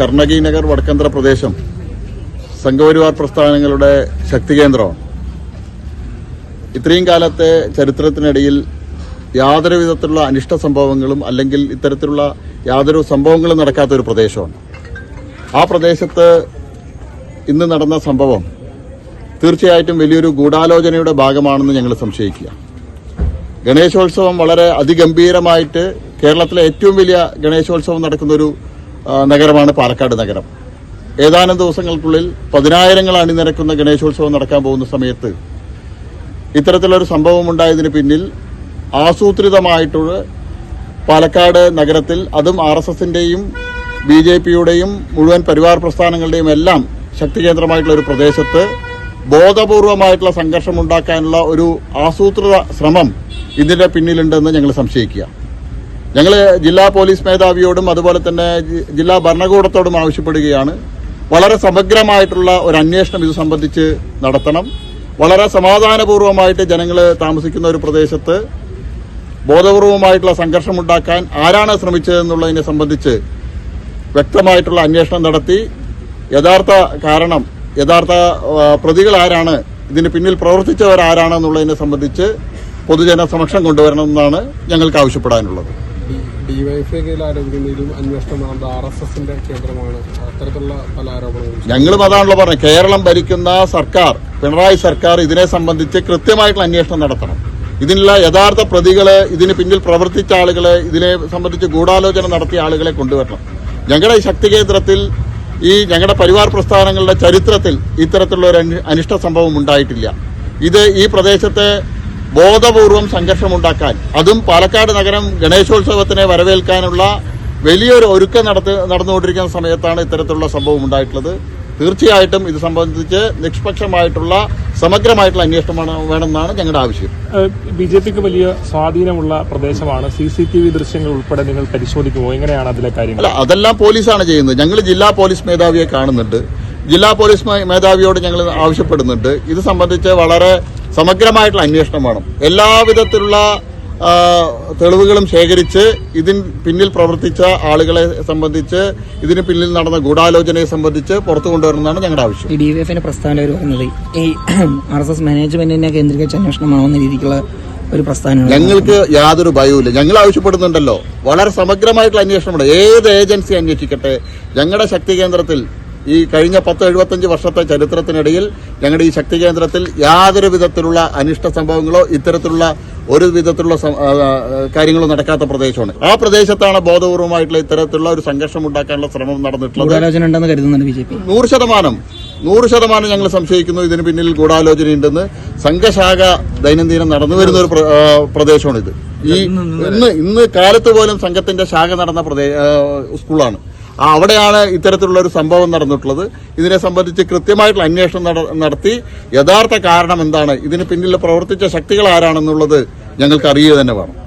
കർണകി നഗർ വടക്കന്തര പ്രദേശം സംഘപരിവാർ പ്രസ്ഥാനങ്ങളുടെ ശക്തി കേന്ദ്രമാണ്. ഇത്രയും കാലത്തെ ചരിത്രത്തിനിടയിൽ യാതൊരു വിധത്തിലുള്ള അനിഷ്ട സംഭവങ്ങളും അല്ലെങ്കിൽ ഇത്തരത്തിലുള്ള യാതൊരു സംഭവങ്ങളും നടക്കാത്ത ഒരു പ്രദേശമാണ്. ആ പ്രദേശത്ത് ഇന്ന് നടന്ന സംഭവം തീർച്ചയായിട്ടും വലിയൊരു ഗൂഢാലോചനയുടെ ഭാഗമാണെന്ന് ഞങ്ങൾ സംശയിക്കുക. ഗണേശോത്സവം വളരെ അതിഗംഭീരമായിട്ട് കേരളത്തിലെ ഏറ്റവും വലിയ ഗണേശോത്സവം നടക്കുന്ന ഒരു നഗരമാണ് പാലക്കാട് നഗരം. ഏതാനും ദിവസങ്ങൾക്കുള്ളിൽ പതിനായിരങ്ങൾ അണിനിരക്കുന്ന ഗണേശോത്സവം നടക്കാൻ പോകുന്ന സമയത്ത് ഇത്തരത്തിലൊരു സംഭവം ഉണ്ടായതിന് പിന്നിൽ ആസൂത്രിതമായിട്ടുള്ള പാലക്കാട് നഗരത്തിൽ അതും ആർ എസ് എസിന്റെയും ബി ജെ പിയുടെയും മുഴുവൻ പരിവാർ പ്രസ്ഥാനങ്ങളുടെയും എല്ലാം ശക്തി കേന്ദ്രമായിട്ടുള്ള ഒരു പ്രദേശത്ത് ബോധപൂർവമായിട്ടുള്ള സംഘർഷം ഉണ്ടാക്കാനുള്ള ഒരു ആസൂത്രിത ശ്രമം ഇതിന്റെ പിന്നിലുണ്ടെന്ന് ഞങ്ങൾ സംശയിക്കുക. ഞങ്ങൾ ജില്ലാ പോലീസ് മേധാവിയോടും അതുപോലെ തന്നെ ജില്ലാ ഭരണകൂടത്തോടും ആവശ്യപ്പെടുകയാണ്. വളരെ സമഗ്രമായിട്ടുള്ള ഒരു അന്വേഷണം ഇത് സംബന്ധിച്ച് നടത്തണം. വളരെ സമാധാനപൂർവമായിട്ട് ജനങ്ങൾ താമസിക്കുന്ന ഒരു പ്രദേശത്ത് ബോധപൂർവമായിട്ടുള്ള സംഘർഷമുണ്ടാക്കാൻ ആരാണ് ശ്രമിച്ചതെന്നുള്ളതിനെ സംബന്ധിച്ച് വ്യക്തമായിട്ടുള്ള അന്വേഷണം നടത്തി. യഥാർത്ഥ കാരണം യഥാർത്ഥ പ്രതികൾ ആരാണ് ഇതിന് പിന്നിൽ പ്രവർത്തിച്ചവരാരാണെന്നുള്ളതിനെ സംബന്ധിച്ച് പൊതുജന സമക്ഷം കൊണ്ടുവരണമെന്നാണ് ഞങ്ങൾക്ക് ആവശ്യപ്പെടാനുള്ളത്. ഡിവൈഎഫ്ഐയിൽ ആരോപിക്കുന്നതിലും അന്വേഷണം നടന്ന ആർ എസ് എസിന്റെ കേന്ദ്രമാണ്. അത്തരത്തിലുള്ള പല ആരോപണങ്ങളും ഞങ്ങളും അതാണല്ലോ പറഞ്ഞത്. കേരളം ഭരിക്കുന്ന സർക്കാർ പിണറായി സർക്കാർ ഇതിനെ സംബന്ധിച്ച് കൃത്യമായിട്ടുള്ള അന്വേഷണം നടത്തണം. ഇതിനുള്ള യഥാർത്ഥ പ്രതികളെ ഇതിന് പിന്നിൽ പ്രവർത്തിച്ച ആളുകളെ ഇതിനെ സംബന്ധിച്ച് ഗൂഢാലോചന നടത്തിയ ആളുകളെ കൊണ്ടുവരണം. ഞങ്ങളുടെ ഈ ശക്തി കേന്ദ്രത്തിൽ ഈ ഞങ്ങളുടെ പരിവാർ പ്രസ്ഥാനങ്ങളുടെ ചരിത്രത്തിൽ ഇത്തരത്തിലുള്ള ഒരു അനിഷ്ട സംഭവം ഉണ്ടായിട്ടില്ല. ഇത് ഈ പ്രദേശത്തെ ബോധപൂർവം സംഘർഷമുണ്ടാക്കാൻ. അതും പാലക്കാട് നഗരം ഗണേശോത്സവത്തിനെ വരവേൽക്കാനുള്ള വലിയൊരു ഒരുക്കം നടത്തി നടന്നുകൊണ്ടിരിക്കുന്ന സമയത്താണ് ഇത്തരത്തിലുള്ള സംഭവം ഉണ്ടായിട്ടുള്ളത്. തീർച്ചയായിട്ടും ഇത് സംബന്ധിച്ച് നിഷ്പക്ഷമായിട്ടുള്ള സമഗ്രമായിട്ടുള്ള അന്വേഷണമാണ് വേണമെന്നാണ് ഞങ്ങളുടെ ആവശ്യം. ബി ജെ പിക്ക് വലിയ സ്വാധീനമുള്ള പ്രദേശമാണ്. സി സി ടി വി ദൃശ്യങ്ങൾ ഉൾപ്പെടെ നിങ്ങൾ പരിശോധിക്കുമോ? എങ്ങനെയാണ് അതിലെ കാര്യങ്ങൾ? അതെല്ലാം പോലീസാണ് ചെയ്യുന്നത്. ഞങ്ങൾ ജില്ലാ പോലീസ് മേധാവിയെ കാണുന്നുണ്ട്. ജില്ലാ പോലീസ് മേധാവിയോട് ഞങ്ങൾ ആവശ്യപ്പെടുന്നുണ്ട്. ഇത് സംബന്ധിച്ച് വളരെ സമഗ്രമായിട്ടുള്ള അന്വേഷണം വേണം. എല്ലാവിധത്തിലുള്ള തെളിവുകളും ശേഖരിച്ച് ഇതിന് പിന്നിൽ പ്രവർത്തിച്ച ആളുകളെ സംബന്ധിച്ച് ഇതിന് പിന്നിൽ നടന്ന ഗൂഢാലോചനയെ സംബന്ധിച്ച് പുറത്തു കൊണ്ടുവരുന്നതാണ് ഞങ്ങളുടെ ആവശ്യം. ഈ ഡി വി എഫിന്റെ പ്രസ്താവന പറയുന്നത് ഈ ആർ എസ് എസ് മാനേജ്മെന്റിനെ കേന്ദ്രീകരിച്ച അന്വേഷണമാവുന്ന രീതിക്കുള്ള ഒരു പ്രസ്താവന ഞങ്ങൾക്ക് യാതൊരു ഭയവുമില്ല. ഞങ്ങൾ ആവശ്യപ്പെടുന്നുണ്ടല്ലോ. വളരെ സമഗ്രമായിട്ടുള്ള അന്വേഷണം ഏത് ഏജൻസി അന്വേഷിക്കട്ടെ? ഞങ്ങളുടെ ശക്തി കേന്ദ്രത്തിൽ ഈ കഴിഞ്ഞ പത്ത് എഴുപത്തഞ്ച് വർഷത്തെ ചരിത്രത്തിനിടയിൽ ഞങ്ങളുടെ ഈ ശക്തി കേന്ദ്രത്തിൽ യാതൊരു വിധത്തിലുള്ള അനിഷ്ട സംഭവങ്ങളോ ഇത്തരത്തിലുള്ള ഒരു വിധത്തിലുള്ള കാര്യങ്ങളോ നടക്കാത്ത പ്രദേശമാണ്. ആ പ്രദേശത്താണ് ബോധപൂർവമായിട്ടുള്ള ഇത്തരത്തിലുള്ള ഒരു സംഘർഷം ഉണ്ടാക്കാനുള്ള ശ്രമം നടന്നിട്ടുള്ളത്. നൂറ് ശതമാനം. നൂറ് ശതമാനം ഞങ്ങൾ സംശയിക്കുന്നു. ഇതിന് പിന്നിൽ ഗൂഢാലോചനയുണ്ടെന്ന് സംഘശാഖ ദൈനംദിനം നടന്നു വരുന്ന ഒരു പ്രദേശമാണിത്. ഈ ഇന്ന് ഇന്ന് കാലത്ത് പോലും സംഘത്തിന്റെ ശാഖ നടന്ന പ്രദേ സ്കൂളാണ്. അവിടെയാണ് ഇത്തരത്തിലുള്ള ഒരു സംഭവം നടന്നിട്ടുള്ളത്. ഇതിനെ സംബന്ധിച്ച് കൃത്യമായിട്ടുള്ള അന്വേഷണം നടത്തി. യഥാർത്ഥ കാരണം എന്താണ്? ഇതിന് പിന്നിൽ പ്രവർത്തിച്ച ശക്തികൾ ആരാണെന്നുള്ളത് ഞങ്ങൾക്ക് അറിയുക തന്നെ വേണം.